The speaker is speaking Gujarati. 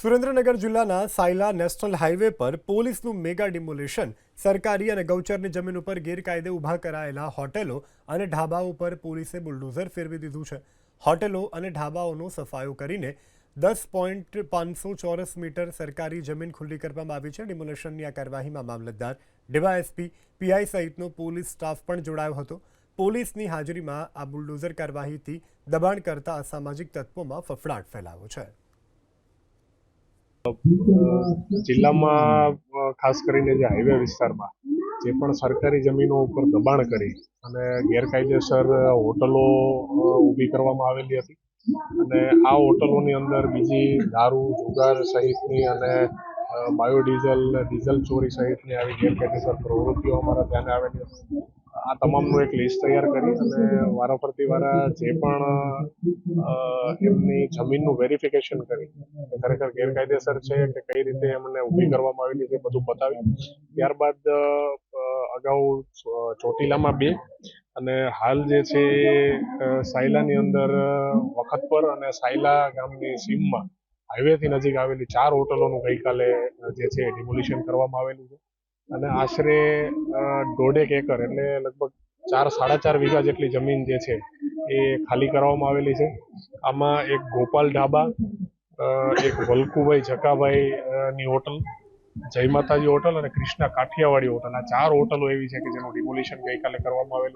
સુરેન્દ્રનગર જિલ્લાના સાયલા નેશનલ હાઈવે પર પોલીસનું મેગા ડિમોલિશન. સરકારી અને ગૌચરની જમીન ઉપર ગેરકાયદે ઊભા કરાયેલા હોટેલો અને ઢાબાઓ પર પોલીસે બુલડોઝર ફેરવી દીધું છે. હોટેલો અને ઢાબાઓનો સફાયો કરીને દસ પોઈન્ટ પાંચસો ચોરસ મીટર સરકારી જમીન ખુલ્લી કરવામાં આવી છે. ડિમોલેશનની આ કાર્યવાહીમાં મામલતદાર ડીવાયએસપી પીઆઈ સહિતનો પોલીસ સ્ટાફ પણ જોડાયો હતો. પોલીસની હાજરીમાં આ બુલડોઝર કાર્યવાહીથી દબાણ કરતા અસામાજિક તત્વોમાં ફફડાટ ફેલાયો છે. જિલ્લામાં ખાસ કરીને જે હાઈવે વિસ્તારમાં, જે પણ સરકારી જમીનો ઉપર દબાણ કરી અને ગેરકાયદેસર હોટલો ઊભી કરવામાં આવેલી હતી. અને આ હોટલોની અંદર બીજી દારૂ, જુગાર સહિતની અને બાયોડીઝલ ડીઝલ ચોરી સહિતની આવી ગેરકાયદેસર પ્રવૃત્તિઓ અમારા ધ્યાને આવેલી હતી. તમામનું એક લિસ્ટ તૈયાર કરી અને વારાફરતી વારા જે પણ એમની જમીનનું વેરિફિકેશન કરી કે ખરેખર ગેરકાયદેસર છે કે કઈ રીતે એમને ઊભી કરવામાં આવેલી છે બધું બતાવ્યું ત્યારબાદ અગાઉ ચોટીલામાં બે અને હાલ જે છે સાયલાની અંદર વખત પર અને સાયલા ગામની સીમમાં હાઈવેથી નજીક આવેલી ચાર હોટલોનું ગઈકાલે જે છે ડિમોલિશન કરવામાં આવેલું છે. અને આશરે દોઢેક એકર એટલે લગભગ ચાર સાડા ચાર વીઘા જેટલી જમીન જે છે એ ખાલી કરવામાં આવેલી છે. આમાં એક ગોપાલ ઢાબા એક વલ્કુભાઈ જકાભાઈ ની હોટલ, જય માતાજી હોટલ અને કૃષ્ણા કાઠિયાવાડી હોટલ. આ ચાર હોટલો એવી છે કે જેનું ડિમોલિશન ગઈકાલે કરવામાં આવેલું